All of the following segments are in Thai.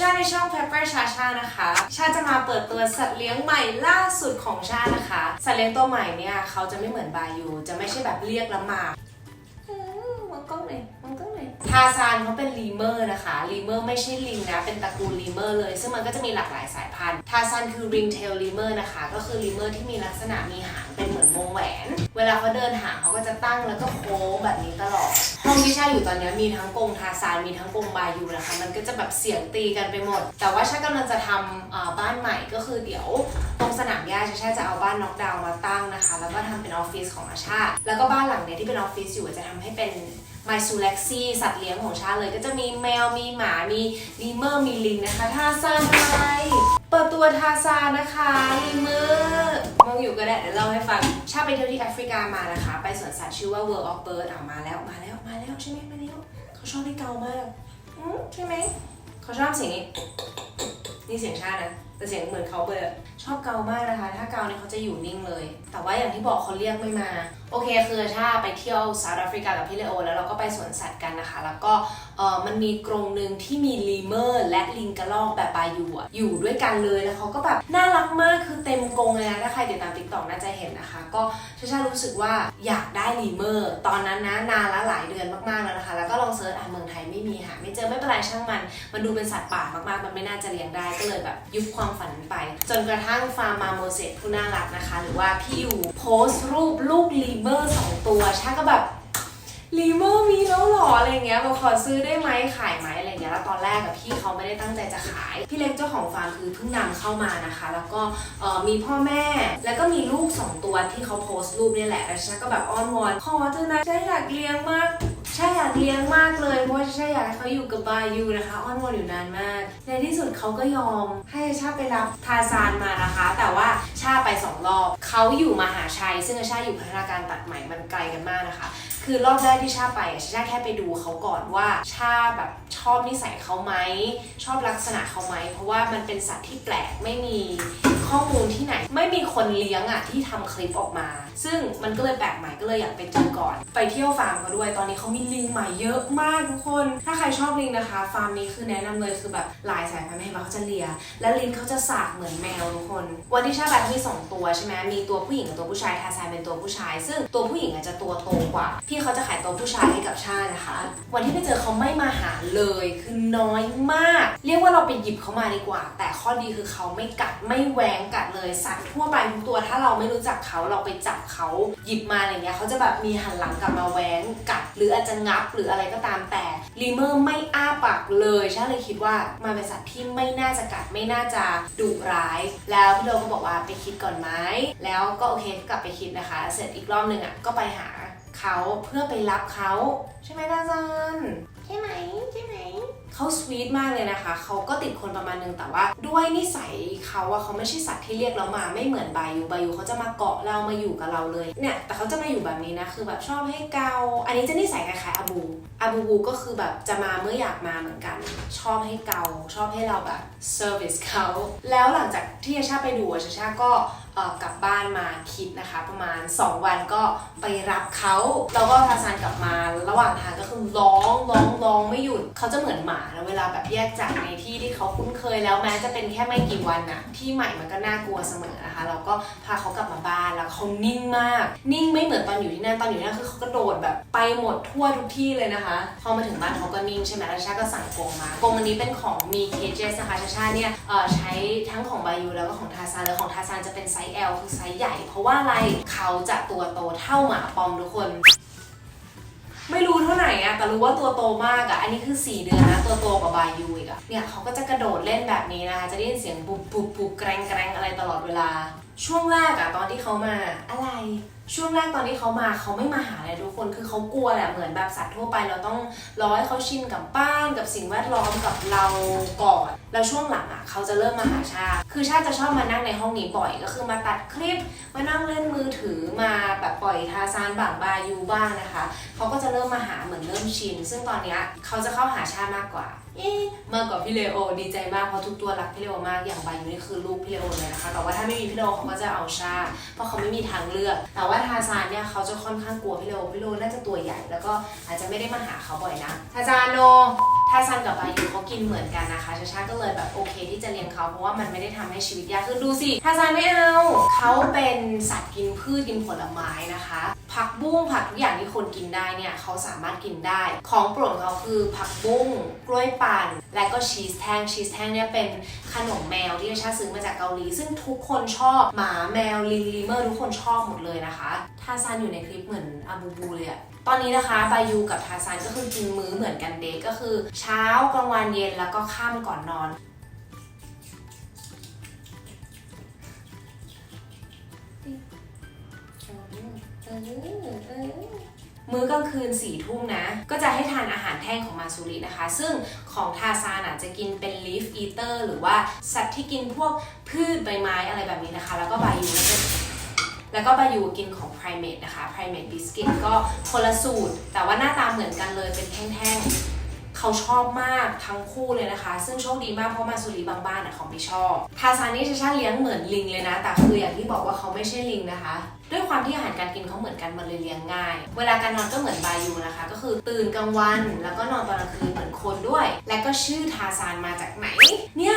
ชาในช่อง Pepper ชาชานะคะ ชาจะมาเปิดตัวสัตว์เลี้ยงใหม่ล่าสุดของชานะคะ สัตว์เลี้ยงตัวใหม่เนี่ยเขาจะไม่เหมือนบายูจะไม่ใช่แบบเรียกละหมา ทาซานเขาเป็นลีเมอร์นะคะลีเมอร์ไม่ใช่ลิงนะ เป็นตระกูลลีเมอร์เลย ซึ่งมันก็จะมีหลากหลายสายพันธุ์ ทาซานคือริงเทลลีเมอร์นะคะ ก็คือลีเมอร์ที่มีลักษณะมีหางเป็นเหมือนวงแหวน เวลาเขาเดินหางเขาก็จะตั้งแล้วก็โค้งแบบนี้ตลอด ห้องที่ชาอยู่ตอนนี้มีทั้งกรงทาซานมีทั้งกรงบายูนะคะ มันก็จะแบบเสียงตีกันไปหมด แต่ว่าชากำลังจะทำบ้านใหม่ก็คือเดี๋ยวตรงสนามหญ้าชาชาจะเอาบ้านน็อกดาวน์มาตั้งนะคะ แล้วก็ทำเป็นออฟฟิศของอาชาแล้วก็บ้านหลังเนี้ยที่เป็นออฟฟิศอยู่จะทำให้เป็น My s u l e x i สัตว์เลี้ยงของชาเลย ก็จะมีแมวมีหมามีลีเมอร์มีลิงนะคะทาซานไทยเปิดตัวทาซานนะคะลีเมอร์มองอยู่ก็ได้เดี๋ยวเล่าให้ฟังชาไปเที่ยวที่แอฟริกามานะคะ ไปสวนสัตว์ชื่อว่า World of Bird อะมาแล้วมาแล้วมาแล้วใช่ไหมมาแล้วเขาชอบให้เกามากใช่ไหมเขาชอบเสียงนี้นี่เสียงชานะ แต่เสียงเหมือนเขาเบอร์ชอบเกามากนะคะ ถ้าเกาเนี่ยเขาจะอยู่นิ่งเลย แต่ว่าอย่างที่บอกเขาเรียกไม่มา โอเคคือถ้าไปเที่ยวเซาท์แอฟริกากับพี่เลโอ แล้วเราก็ไปสวนสัตว์กันนะคะ แล้วก็เออมันมีกรงหนึ่งที่มีลีเมอร์และลิงกระรอกแบบบายูอะอยู่ด้วยกันเลยแล้วเขาก็แบบน่ารักมากคือเต็มกรงเลยนะถ้าใครติดตามติ๊กต็อกน่าจะเห็นนะคะ ก็ชาชารู้สึกว่าอยากได้ลีเมอร์ ตอนนั้นนะนานละหลายเดือนมากๆแล้วนะคะ แล้วก็ลองเซิร์ชอะเมืองไทยไม่มีหาไม่เจอไม่เป็นไรช่างมัน มันดูเป็นสัตว์ป่ามากๆ มันไม่น่าจะเลี้ยงได้ก็เลยแบบยุบความฝันไป จนกระทั่งฟาร์มาโมเสสผู้น่ารักนะคะ หรือว่าพี่ยูโพสต์รูปลูกลีเมอร์สองตัวชาก็แบบ ลีเมอร์มีแล้วหรออะไรเงี้ยบอกขอซื้อได้ไหมขายไหมอะไรเงี้ยแล้วตอนแรกกับพี่เขาไม่ได้ตั้งใจจะขาย พี่เล็กเจ้าของฟาร์มคือเพิ่งนำเข้ามานะคะ แล้วก็มีพ่อแม่ แล้วก็มีลูกสองตัวที่เขาโพสต์รูปนี่แหละแล้วฉันก็แบบอ้อนวอนขอเถอะนะฉันอยากเลี้ยงมาก ใช่อยากเลี้ยงมากเลยเพราะว่าใช่อยากให้เขาอยู่กับบายูนะคะอ้อนวอนอยู่นานมาก ในที่สุดเขาก็ยอมให้ชาไปรับทาซานมานะคะ แต่ว่าชาไปสองรอบเขาอยู่มหาชัย ซึ่งชาอยู่พัฒนาการตัดใหม่มันไกลกันมากนะคะ คือรอบแรกที่ชาไปอะชาแค่ไปดูเขาก่อนว่าชาแบบชอบนิสัยเขาไหมชอบลักษณะเขาไหมเพราะว่ามันเป็นสัตว์ที่แปลกไม่มีข้อมูลที่ไหน ไม่มีคนเลี้ยงอะที่ทำคลิปออกมา ซึ่งมันก็เลยแปลกใหม่ก็เลยอยากไปเจอก่อน ไปเที่ยวฟาร์มเขาด้วยตอนนี้เขามีลิงใหม่เยอะมากทุกคน ถ้าใครชอบลิงนะคะ ฟาร์มนี้คือแนะนำเลยคือแบบหลายสายพันธุ์ไม่เห็นว่าเขาจะเลีย และลิงเขาจะสากเหมือนแมวทุกคนวันที่ชาไปเขามีสองตัวใช่ไหมมีตัวผู้หญิงกับตัวผู้ชายทาซานเป็นตัวผู้ชาย ซึ่งตัวผู้หญิงอาจจะตัวโตกว่า พี่เขาจะขายตัวผู้ชายให้กับชานะคะ วันที่ไปเจอเขาไม่มาหาเลยคือน้อยมาก เรียกว่าเราไปหยิบเขามาดีกว่า แต่ข้อดีคือเขาไม่กัดไม่แหวงกัดเลยสัตว์ทั่วไปทุกตัวถ้าเราไม่รู้จักเขาเราไปจับเขาหยิบมาอะไรเงี้ยเขาจะแบบมีหันหลังกลับมาแหวงกัด หรืออาจจะงับหรืออะไรก็ตามแต่ลีเมอร์ไม่อ้าปากเลยชาเลยคิดว่ามันเป็นสัตว์ที่ไม่น่าจะกัดไม่น่าจะดุร้าย แล้วพี่โดก็บอกว่าไปคิดก่อนไหมแล้วก็โอเคกลับไปคิดนะคะ เสร็จอีกรอบหนึ่งอะก็ไปหาเขาเพื่อไปรับเขาใช่ไหมอาจารย์ ใช่ไหมใช่ไหมเขาสวีทมากเลยนะคะ เขาก็ติดคนประมาณนึงแต่ว่า ด้วยนิสัยเขาอะเขาไม่ใช่สัตว์ที่เรียกเรามาไม่เหมือนบายูบายูเขาจะมาเกาะเรามาอยู่กับเราเลยเนี่ยแต่เขาจะมาอยู่แบบนี้นะคือแบบชอบให้เกาอันนี้จะนิสัยคล้ายๆอาบูอาบูบูก็คือแบบจะมาเมื่ออยากมาเหมือนกัน ชอบให้เกาชอบให้เราแบบเซอร์วิสเขาแล้วหลังจากที่ชาชาไปดูชาชาก็ กลับบ้านมาคิดนะคะ ประมาณ 2 วันก็ไปรับเขาแล้วก็ทาซานกลับมาระหว่างทางก็คือร้องร้องร้องไม่หยุดเขาจะเหมือนหมานะเวลาแบบแยกจากในที่ที่เขาคุ้นเคยแล้วแม้จะเป็นแค่ไม่กี่วันน่ะที่ใหม่มันก็น่ากลัวเสมอนะคะเราก็พาเขากลับมาบ้านแล้วเขานิ่งมาก นิ่งไม่เหมือนตอนอยู่ที่นั่นตอนอยู่ที่นั่นคือเขากระโดดแบบไปหมดทั่วทุกที่เลยนะคะพอมาถึงบ้านเขาก็นิ่งใช่ไหมแล้วชาก็สั่งกรงมากรงอันนี้เป็นของมีเคเจสนะคะชาชาเนี่ยใช้ทั้งของบายูแล้วก็ของทาซานแล้วของทาซานจะเป็นไซส์ L คือไซส์ใหญ่ เพราะว่าอะไรเขาจะตัวโตเท่าหมาปอมทุกคน ไม่รู้เท่าไหร่อะแต่รู้ว่าตัวโตมากอะอันนี้คือ 4 เดือนนะ ตัวโตกว่าบายูอีกอะเนี่ยเขาก็จะกระโดดเล่นแบบนี้นะคะ จะได้ยินเสียงปุบปุบปุบแกรงแกรงอะไรตลอดเวลา ช่วงแรกอะตอนที่เขามาอะไร ช่วงแรกตอนที่เขามาเขาไม่มาหาเลยทุกคนคือเขากลัวแหละเหมือนแบบสัตว์ทั่วไป เราต้องรอให้เขาชินกับบ้านกับสิ่งแวดล้อมกับเราก่อนแล้วช่วงหลังอะเขาจะเริ่มมาหาชา คือชาจะชอบมานั่งในห้องนี้บ่อยก็คือมาตัดคลิปมานั่งเล่นมือถือมา ปล่อยทาซานบังบายูบ้างนะคะ เขาก็จะเริ่มมาหาเหมือนเริ่มชิน ซึ่งตอนนี้เขาจะเข้าหาชามากกว่าเอ๊ะมากกว่าพี่เลโอดีใจมากเพราะทุกตัวรักพี่เลโอมากอย่างบายูนี่คือลูกพี่เลโอเลยนะคะ แต่ว่าถ้าไม่มีพี่เลโอเขาก็จะเอาชา เพราะเขาไม่มีทางเลือก แต่ว่าว่าทาซานเนี่ยเขาจะค่อนข้างกลัวพี่โลพี่โลน่าจะตัวใหญ่ แล้วก็อาจจะไม่ได้มาหาเขาบ่อยนะทาซานโน ทาซานกับบายูเขากินเหมือนกันนะคะชาชาก็เลยแบบโอเคที่จะเลี้ยงเขาเพราะว่ามันไม่ได้ทำให้ชีวิตยากขึ้นดูสิทาซานไม่เอาเขาเป็นสัตว์กินพืชกินผลไม้นะคะ ผักบุ้งผักทุกอย่างที่คนกินได้เนี่ยเขาสามารถกินได้ ของโปรดเขาคือผักบุ้งกล้วยปั่นและก็ชีสแท่งชีสแท่งเนี่ยเป็นขนมแมวที่ชาซื้อมาจากเกาหลี ซึ่งทุกคนชอบหมาแมวลิงลิเมอร์ทุกคนชอบหมดเลยนะคะทาซานอยู่ในคลิปเหมือนอาบูบูเลยอะ ตอนนี้นะคะบายูกับทาซานก็คือกินมื้อเหมือนกันเดย์ก็คือ เช้ากลางวันเย็นแล้วก็ค่ำก่อนนอน มื้อกลางคืนสี่ทุ่มนะ ก็จะให้ทานอาหารแท่งของมาซูรินะคะ ซึ่งของทาซานอะจะกินเป็น leaf eater หรือว่าสัตว์ที่กินพวกพืชใบไม้อะไรแบบนี้นะคะ แล้วก็บายูก็จะ แล้วก็บายูกินของ primate นะคะ primate biscuit ก็คนละสูตร แต่ว่าหน้าตาเหมือนกันเลยเป็นแท่งๆ เขาชอบมากทั้งคู่เลยนะคะ ซึ่งโชคดีมากเพราะมาซูริบางบ้านอะเขาไม่ชอบ ทาซานนี่ชาชาเลี้ยงเหมือนลิงเลยนะ แต่คืออย่างที่บอกว่าเขาไม่ใช่ลิงนะคะ ด้วยความที่อาหารการกินเขาเหมือนกันมันเลยเลี้ยงง่าย เวลาการนอนก็เหมือนบายูนะคะ ก็คือตื่นกลางวันแล้วก็นอนตอนกลางคืนเหมือนคนด้วย และก็ชื่อทาซานมาจากไหน เนี่ย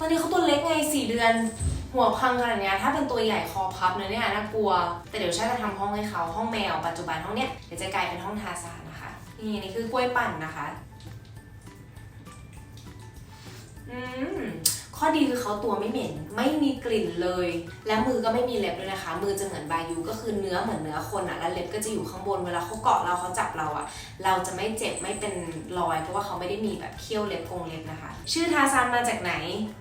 ตอนนี้เขาตัวเล็กไง4เดือน หัวพังขนาดนี้ถ้าเป็นตัวใหญ่คอพับนะเนี่ยน่ากลัว แต่เดี๋ยวชาจะทำห้องให้เขาห้องแมวปัจจุบันห้องเนี้ยเดี๋ยวจะกลายเป็นห้องทาสานนะคะ นี่นี่คือกล้วยปั่นนะคะ อืม ข้อดีคือเขาตัวไม่เหม็น ไม่มีกลิ่นเลย และมือก็ไม่มีเล็บด้วยนะคะ มือจะเหมือนบายูก็คือเนื้อเหมือนเนื้อคนอะแล้วเล็บก็จะอยู่ข้างบนเวลาเขาเกาะเราเขาจับเราอะเราจะไม่เจ็บไม่เป็นรอย เพราะว่าเขาไม่ได้มีแบบเขี้ยวเล็บกรงเล็บนะคะ ชื่อทาซานมาจากไหน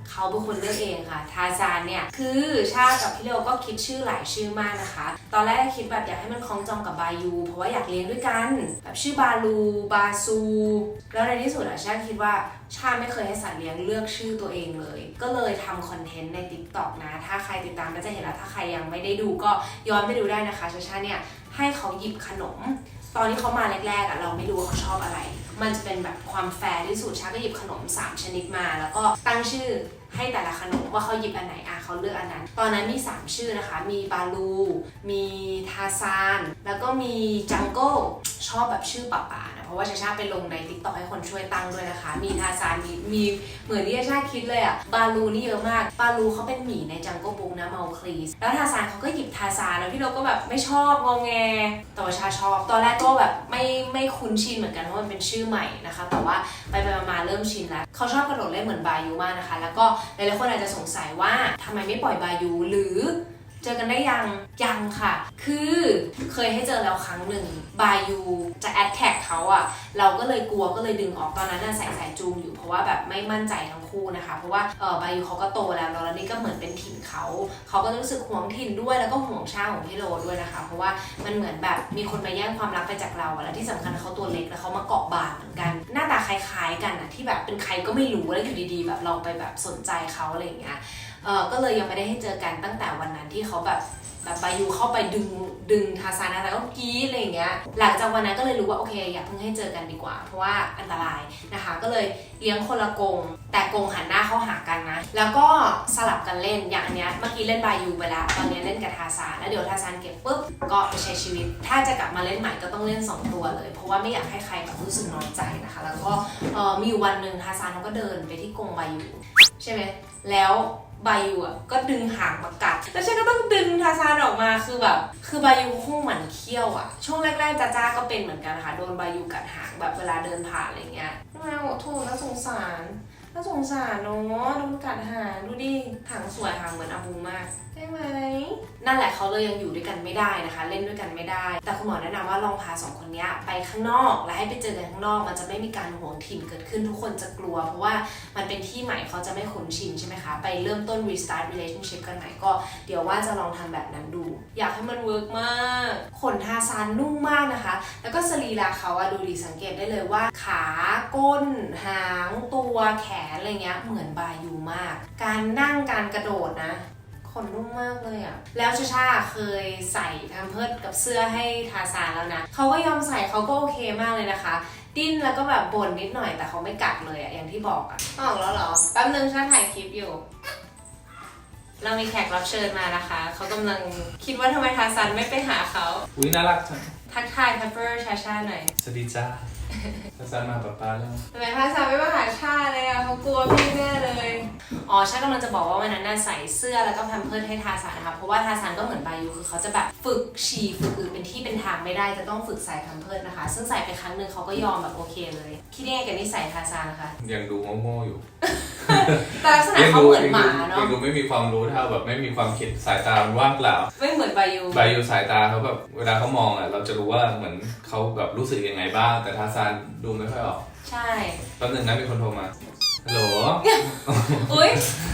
เขาเป็นคนเลือกเองค่ะ ทาซานเนี่ยคือชากับพี่เลวก็คิดชื่อหลายชื่อมากนะคะ ตอนแรกคิดแบบอยากให้มันคล้องจองกับบายูเพราะว่าอยากเลี้ยงด้วยกันแบบชื่อบาลูบาซู แล้วในที่สุดอะชาคิดว่าชาไม่เคยให้สัตว์เลี้ยงเลือกชื่อตัวเองเลยก็เลยทำคอนเทนต์ใน TikTok นะ ถ้าใครติดตามก็จะเห็นแล้ว ถ้าใครยังไม่ได้ดูก็ย้อนไปดูได้นะคะชาชาเนี่ยให้เขาหยิบขนม ตอนที่เขามาแรกๆอะเราไม่รู้ว่าเขาชอบอะไร มันจะเป็นแบบความแฟร์ที่สุดชาก็หยิบขนม 3 ชนิดมา แล้วก็ตั้งชื่อให้แต่ละขนมว่าเขาหยิบอันไหนอะเขาเลือกอันนั้น ตอนนั้นมี 3 ชื่อนะคะ มีบาลู มีทาซาน แล้วก็มีจังโก้ชอบแบบชื่อป่าๆนะ เพราะว่าชาชาไปลงใน t ิ k t o k ให้คนช่วยตั้งด้วยนะคะ มีทาซานมีมีเหมือนที่ชาชาคิดเลยอะบาลูนี่เยอะมาก บาลูเขาเป็นหมีในจังโกบุ๊กนะเมาคลีสแล้วทาซานเขาก็หยิบทาซานแล้วพี่เราก็แบบไม่ชอบงงแงแต่ว่าชาชอบ ตอนแรกก็แบบไม่ไม่คุ้นชินเหมือนกันเพราะมันเป็นชื่อใหม่นะคะ แต่ว่าไปไปมาเริ่มชินแล้วเขาชอบกระโดดเล่นเหมือนบายูมากนะคะ แล้วก็หลายๆคนอาจจะสงสัยว่าทำไมไม่ปล่อยบายูหรือ จอกันได้ยัง ยังค่ะ คือเคยให้เจอแล้วครั้งหนึ่งบายูจะแอดแท็กเขาอะเราก็เลยกลัวก็เลยดึงออกตอนนั้นน่ะใส่สายจูงอยู่เพราะว่าแบบไม่มั่นใจทั้งคู่นะคะ เพราะว่าเออบายูเขาก็โตแล้วแล้วนี่ก็เหมือนเป็นถิ่นเขาเขาก็รู้สึกห่วงถิ่นด้วยแล้วก็ห่วงชาของพี่โรด้วยนะคะ เพราะว่ามันเหมือนแบบมีคนมาแย่งความรักไปจากเราอะและที่สำคัญเขาตัวเล็กแล้วเขามาเกาะบ่าเหมือนกัน หน้าตาคล้ายๆกันอะที่แบบเป็นใครก็ไม่รู้แล้วอยู่ดีๆ แบบเราไปแบบสนใจเขาอะไรอย่างเงี้ย เออก็เลยยังไม่ได้ให้เจอกันตั้งแต่วันนั้นที่เขาแบบแบบบายูเข้าไปดึงดึงทาซานะแต่ก็กรีดอะไรอย่างเงี้ย หลังจากวันนั้นก็เลยรู้ว่าโอเคอย่าเพิ่งให้เจอกันดีกว่า เพราะว่าอันตรายนะคะ ก็เลยเลี้ยงคนละกง แต่กงหันหน้าเข้าหากันนะ แล้วก็สลับกันเล่นอย่างอันเนี้ยเมื่อกี้เล่นบายูไปแล้วตอนนี้เล่นกับทาซานแล้วเดี๋ยวทาซานเก็บปุ๊บก็ไปใช้ชีวิต ถ้าจะกลับมาเล่นใหม่ก็ต้องเล่นสองตัวเลย เพราะว่าไม่อยากให้ใครแบบรู้สึกน้อยใจนะคะ แล้วก็มีอยู่วันหนึ่งทาซานเขาก็เดินไปที่กงบายูใช่ไหมแล้ว บายูอะก็ดึงหางมากัด แล้วฉันก็ต้องดึงทาซานออกมาคือแบบ คือบายูคงหมือนเขี้ยวอะ ช่วงแรกๆจ้าจ้าก็เป็นเหมือนกันนะคะโดนบายูกัดหางแบบเวลาเดินผ่านอะไรเงี้ยทำไมโอ้โถน่าสงสาร น่าสงสารเนาะโดนกัดหางดูดิหางสวยหางเหมือนอาบูมากใช่ไหมนั่นแหละเขาเลยยังอยู่ด้วยกันไม่ได้นะคะ เล่นด้วยกันไม่ได้ แต่คุณหมอแนะนำว่าลองพาสองคนเนี้ยไปข้างนอก และให้ไปเจอกันข้างนอกมันจะไม่มีการห่วงถิ่นเกิดขึ้นทุกคนจะกลัว เพราะว่ามันเป็นที่ใหม่เขาจะไม่คุ้นชินใช่ไหมคะ ไปเริ่มต้น restart relationship กันใหม่ก็เดี๋ยวว่าจะลองทำแบบนั้นดู อยากให้มันเวิร์กมากขนทาซานนุ่มมากนะคะ แล้วก็สรีระเขาอะดูดีสังเกตได้เลยว่า ขาก้น หางตัวแขนอะไรเงี้ยเหมือนบายูมาก การนั่งการกระโดดนะขนนุ่มมากเลยอะแล้วชาชาเคยใส่แพมเพิร์ดกับเสื้อให้ทาซานแล้วนะเขาก็ยอมใส่เขาก็โอเคมากเลยนะคะ ดิ้นแล้วก็แบบบ่นนิดหน่อยแต่เขาไม่กัดเลยอะอย่างที่บอกอะออกแล้วเหรอแป๊บนึงชาถ่ายคลิปอยู่ เรามีแขกรับเชิญมานะคะ เขากำลังคิดว่าทำไมทาซันไม่ไปหาเขาอุ้ยน่ารักจังทักทายพัปเปอร์ชาชาหน่อย สวัสดีจ้า ทัศนมาป้าป้าแล้วทำไมทาซันไม่มาหาชาเลยอะเขากลัวพี่แน่เลย อ๋อชากำลังจะบอกว่าวันนั้นน่าใส่เสื้อแล้วก็แพมเพิร์สให้ทาซันนะคะเพราะว่าทาซันก็เหมือนบายูคือเขาจะแบบฝึกฉี่ฝึกอืดเป็นที่เป็นทางไม่ได้จะต้องฝึกใส่แพมเพิร์สนะคะ ซึ่งใส่ไปครั้งหนึ่งเขาก็ยอมแบบโอเคเลยคิดยังไงกับนิสัยทาซันนะคะ ยังดูโง่ๆอยู่ แต่ลักษณะเขาเหมือนหมายัเนาะงดูไม่มีความรู้เท่าแบบไม่มีความคิดสายตามันว่างเปล่า ไม่เหมือนบายูใบอยู่สายตาเขาแบบเวลาเขามองอะเราจะรู้ว่าเหมือนเขาแบบรู้สึกยังไงบ้าง แต่ทาซานดูไม่ค่อยออกใช่ แป๊บหนึงนะมีคนโทรมาฮัลโหลอุ้ย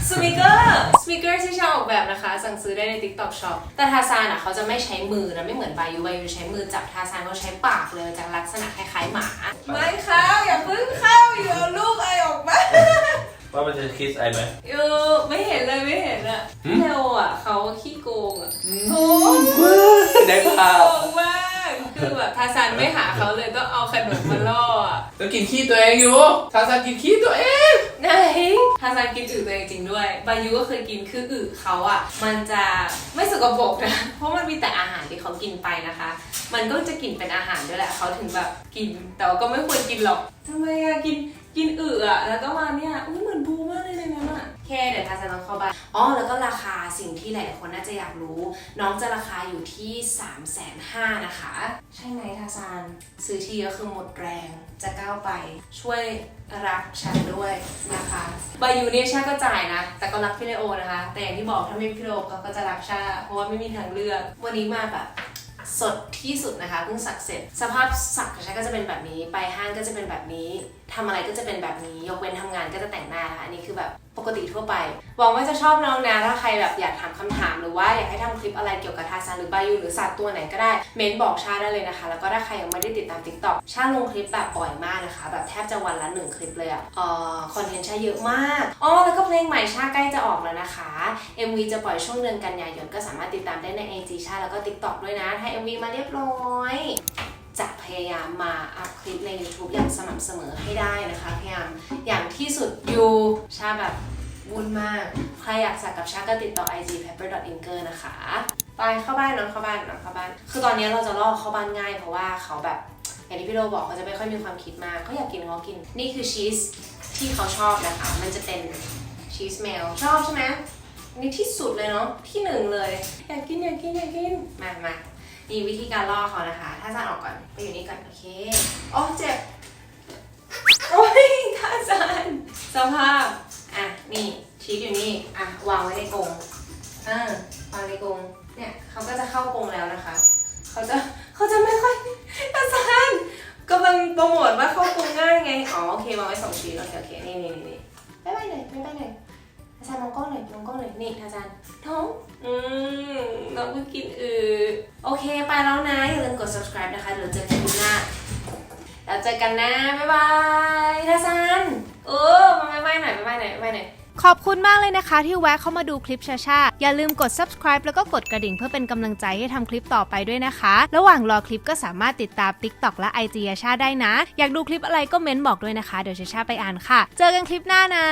สปีกเกอร์สปีกเกอร์ที่ชาออกแบบนะคะ สั่งซื้อได้ใน TikTok Shop แต่ทาซานอะเขาจะไม่ใช้มือนะไม่เหมือนบายูบายูใช้มือจับทาซานเขาใช้ปากเลยจากลักษณะคล้ายๆหมา ไม่เข้าอย่าเพิ่งเข้าอยู่เอาลูกไอออกมา ว่ามันจะคิสไอไหมอยู่ไม่เห็นเลยไม่เห็นอะหืมเทวอะเขาขี้โกงอะโกงได้ภาโกพงมากคือแบบทาซานไม่หาเขาเลยต้องเอาขนมมาล่ออะต้องกินขี้ตัวเองอยู่ทาซานกินขี้ตัวเองไหนทาซานกินอึตัวเองจริงด้วยบายูก็เคยกินคืออึเขาอะมันจะไม่สกปรกนะเพราะมันมีแต่อาหารที่เขากินไปนะคะ มันก็จะกินเป็นอาหารด้วยแหละเขาถึงแบบกินแต่ว่าก็ไม่ควรกินหรอกทำไมอะกิน กินอึอะแล้วก็มาเนี่ยอุ้ยเหมือนบูมากเลยในนั้นอะแค่เดี๋ยวทาซานต้องเข้าบ้านอ๋อแล้วก็ราคาสิ่งที่หลายๆคนน่าจะอยากรู้ น้องจะราคาอยู่ที่3ามแสนห้านะคะ ใช่ไหมทาซานซื้อทีก็คือหมดแรงจะก้าวไปช่วยรักฉันด้วยนะคะบายูเนี่ยชาก็จ่ายนะ แต่ก็รักพี่เลโอนะคะ แต่อย่างที่บอกถ้าไม่มีพี่เลโอเขาก็จะรักชาเพราะว่าไม่มีทางเลือก วันนี้มาแบบ สดที่สุดนะคะเพิ่งสักเสร็จ สภาพสักของฉันก็จะเป็นแบบนี้ ไปห้างก็จะเป็นแบบนี้ทำอะไรก็จะเป็นแบบนี้ ยกเว้นทำงานก็จะแต่งหน้านะคะอันนี้คือแบบ ปกติทั่วไป หวังว่าจะชอบน้องนะถ้าใครแบบอยากถามคำถาม หรือว่าอยากให้ทำคลิปอะไรเกี่ยวกับทาซานหรือบายูหรือสัตว์ตัวไหนก็ได้ เม้นบอกชาได้เลยนะคะ แล้วก็ถ้าใครยังไม่ได้ติดตาม t ิ k t o k ชาลงคลิปแบบบ่อยมากนะคะ แบบแทบจะวันละหนึ่งคลิปเลยอะเอ่อคอนเทนต์ชาเยอะมาก อ๋อ แล้วก็เพลงใหม่ชาใกล้จะออกแล้วนะคะ MV จะปล่อยช่วงเดือนกันยายนก็สามารถติดตามได้ใน IG ชาแล้วก็ TikTok ด้วยนะ ถ้า MV มาเรียบร้อย จะพยายามมาอัพคลิปใน YouTube อย่างสม่ำเสมอให้ได้นะคะ พยายามอย่างที่สุดอยู่ชาแบบวุ่นมาก ใครอยากสักกับชาก็ติดต่อ IG pepper i n k e r นะคะ ไปเข้าบ้านน้องเข้าบ้านน้องเข้าบ้าน คือตอนนี้เราจะล่อเข้าบ้านง่าย เพราะว่าเขาแบบอย่างที่พี่โดบอกเขาจะไม่ค่อยมีความคิดมากเขาอยากกินเขากิน นี่คือชีสที่เขาชอบนะคะ มันจะเป็นชีสเมลชอบใช่ไหมนี่ที่สุดเลยเนาะที่หนึ่งเลย อยากกินอยากกินอยากกินมามา นี่วิธีการล่อเขานะคะ ถ้าซานออกก่อนไปอยู่นี่ก่อนโอเคอ๋อเจ็บ โอ้ยท่าซานสภาพ อะ นี่ชีสอยู่นี่ อะ วางไว้ในกรงอ่าวางในกรงเนี่ยเขาก็จะเข้ากรงแล้วนะคะ เขาจะเขาจะไม่ค่อยอาจารย์กำลังโปรโมทว่าเข้ากรงง่ายไง อ๋อ โอเควางไว้สองชิ้นโอเคโอเค นี่นี่นี่ไม่ไปไหนไม่ไปไหน อาจารย์มองกล้องหน่อยมองกล้องหน่อยนี่อาจารย์ท้องอืมน้องเพิ่งกินอือโอเคไปแล้วนะ อย่าลืมกด subscribe นะคะเดี๋ยวเจอกันคลิปหน้าแล้วเจอกันนะบ๊ายบายทาซันเออมาบ๊ายบายหน่อยบ๊ายบายหน่อยบ๊ายบายหน่อยขอบคุณมากเลยนะคะที่แวะเข้ามาดูคลิปชาชาอย่าลืมกด subscribe แล้วก็กดกระดิ่งเพื่อเป็นกำลังใจให้ทำคลิปต่อไปด้วยนะคะ ระหว่างรอคลิปก็สามารถติดตาม TikTok และ IG ชาชาได้นะ อยากดูคลิปอะไรก็เม้นบอกด้วยนะคะ เดี๋ยวชาชาไปอ่านค่ะ เจอกันคลิปหน้านะ